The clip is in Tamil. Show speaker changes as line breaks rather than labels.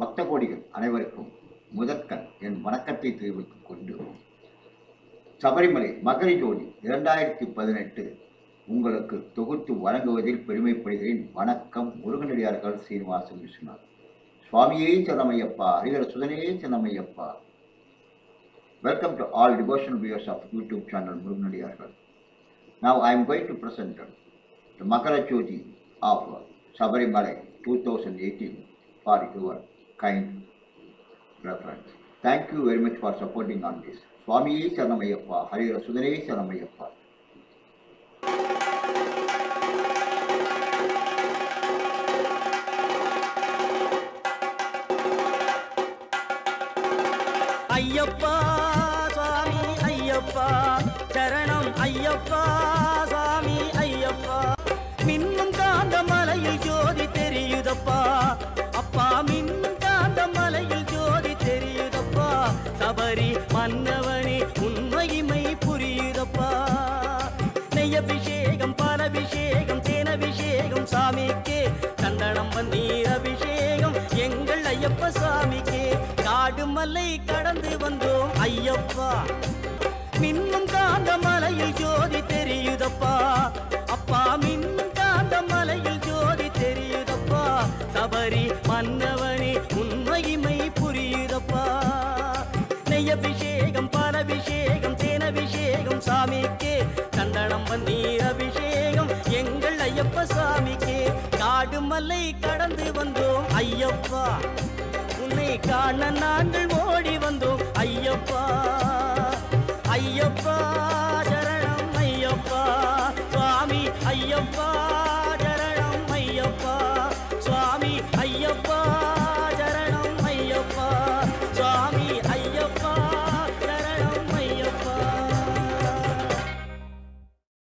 பக்த கோடிகள் அனைவருக்கும் முதற்கண் என் வணக்கத்தை தெரிவித்துக் கொண்டு சபரிமலை மகர ஜோதி இரண்டாயிரத்தி பதினெட்டு உங்களுக்கு தொகுத்து வழங்குவதில் பெருமைப்படுகிறேன். வணக்கம் முருகனடியார்கள் சீனிவாசன் விஸ்வநாத் சுவாமியே சரணமையப்பா ஹரிகர சுதனே சரணமையப்பா welcome to all devotional views of YouTube channel முருகனடியார்கள். Now I am going to present the Makara Jyoti of Sabarimala 2018 for your kind reference. Thank you very much for supporting on this. Swami Saranamayappa, Harira Sudare Saranamayappa.
Ayyappa சுவாமி ஐயப்பா சரணம் ஐயப்பா சுவாமி ஐயப்பா சபரி மன்னவனே உண்மைமை புரியுதப்பா. நெய்யபிஷேகம் பாலபிஷேகம் தேனபிஷேகம் சாமிக்கே. சந்தனம் நீர் அபிஷேகம் எங்கள் ஐயப்ப சாமிக்கே. காடு மலை கடந்து வந்தோம் ஐயப்பா. மின்னும் காந்த மலையில் ஜோதி தெரியுதப்பா. அப்பா மின்னும் காந்த மலையில் ஜோதி தெரியுதப்பா. சபரி மன்னவனே தேனபிஷேகம் சாமிக்கே சந்தனம் பன்னீர் அபிஷேகம் எங்கள் ஐயப்ப சாமிக்கே. காடு மலை கடந்து வந்தோம் ஐயப்பா. உன்னை காண நாங்கள் ஓடி வந்தோம் ஐயப்பா.